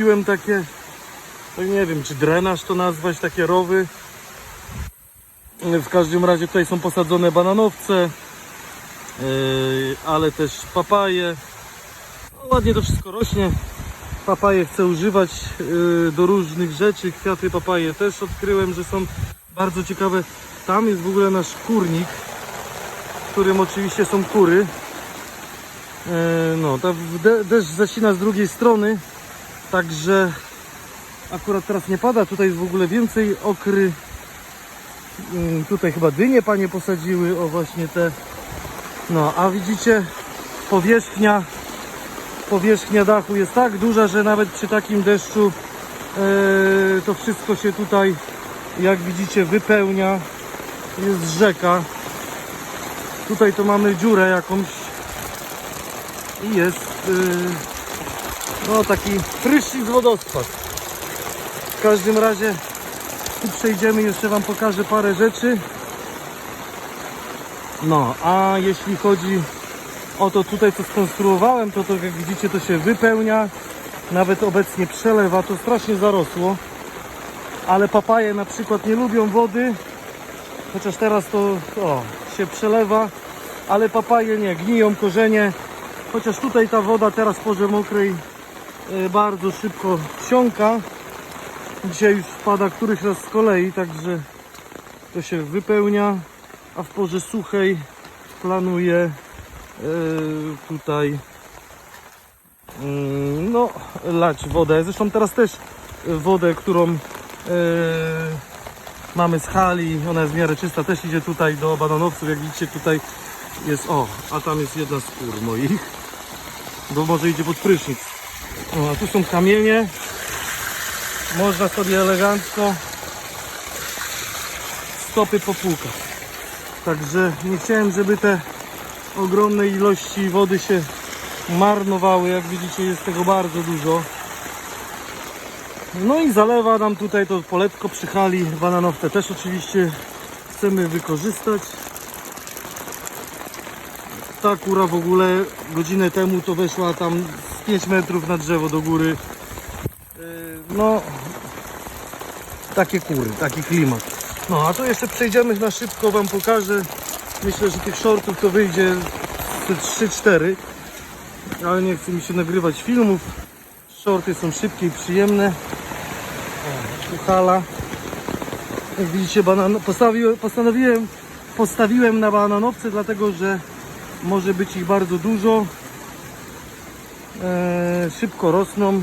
Kupiłem takie, tak nie wiem, czy drenaż to nazwać, takie rowy. W każdym razie tutaj są posadzone bananowce, yy, ale też papaje. No, ładnie to wszystko rośnie. Papaje chcę używać yy, do różnych rzeczy. Kwiaty papaje też odkryłem, że są bardzo ciekawe. Tam jest w ogóle nasz kurnik, w którym oczywiście są kury. Yy, No, ta de- deszcz zasina z drugiej strony, także akurat teraz nie pada. Tutaj jest w ogóle więcej okry. Yy, Tutaj chyba dynie panie posadziły, o właśnie te. No, a widzicie, powierzchnia powierzchnia dachu jest tak duża, że nawet przy takim deszczu e, to wszystko się tutaj, jak widzicie, wypełnia. Jest rzeka. Tutaj to mamy dziurę jakąś i jest e, no taki prysznic wodospad. W każdym razie tu przejdziemy, jeszcze Wam pokażę parę rzeczy. No, a jeśli chodzi o to tutaj co skonstruowałem, to, to jak widzicie to się wypełnia. Nawet obecnie przelewa, to strasznie zarosło. Ale papaje na przykład nie lubią wody. Chociaż teraz to o, się przelewa. Ale papaje nie, gniją korzenie. Chociaż tutaj ta woda teraz w porze mokrej bardzo szybko wsiąka. Dzisiaj już spada któryś raz z kolei, także to się wypełnia. A w porze suchej planuję e, tutaj mm, no lać wodę. Zresztą teraz też wodę, którą mamy z hali, ona jest w miarę czysta, też idzie tutaj do bananowców. Jak widzicie tutaj jest, o, a tam jest jedna z kur moich, bo może idzie pod prysznic. O, a tu są kamienie, można sobie elegancko stopy popłukać. Także nie chciałem, żeby te ogromne ilości wody się marnowały. Jak widzicie jest tego bardzo dużo. No i zalewa nam tutaj to poletko przy hali. Bananowce też oczywiście chcemy wykorzystać. Ta kura w ogóle godzinę temu to weszła tam z 5 metrów na drzewo do góry. Yy, No, takie kury, taki klimat. No, a tu jeszcze przejdziemy na szybko, Wam pokażę. Myślę, że tych shortów to wyjdzie ze 3-4, ale nie chce mi się nagrywać filmów. Shorty są szybkie i przyjemne. O, tu hala. Jak widzicie, banan... postawiłem, postanowiłem, postawiłem na bananowce, dlatego że może być ich bardzo dużo. E, szybko rosną.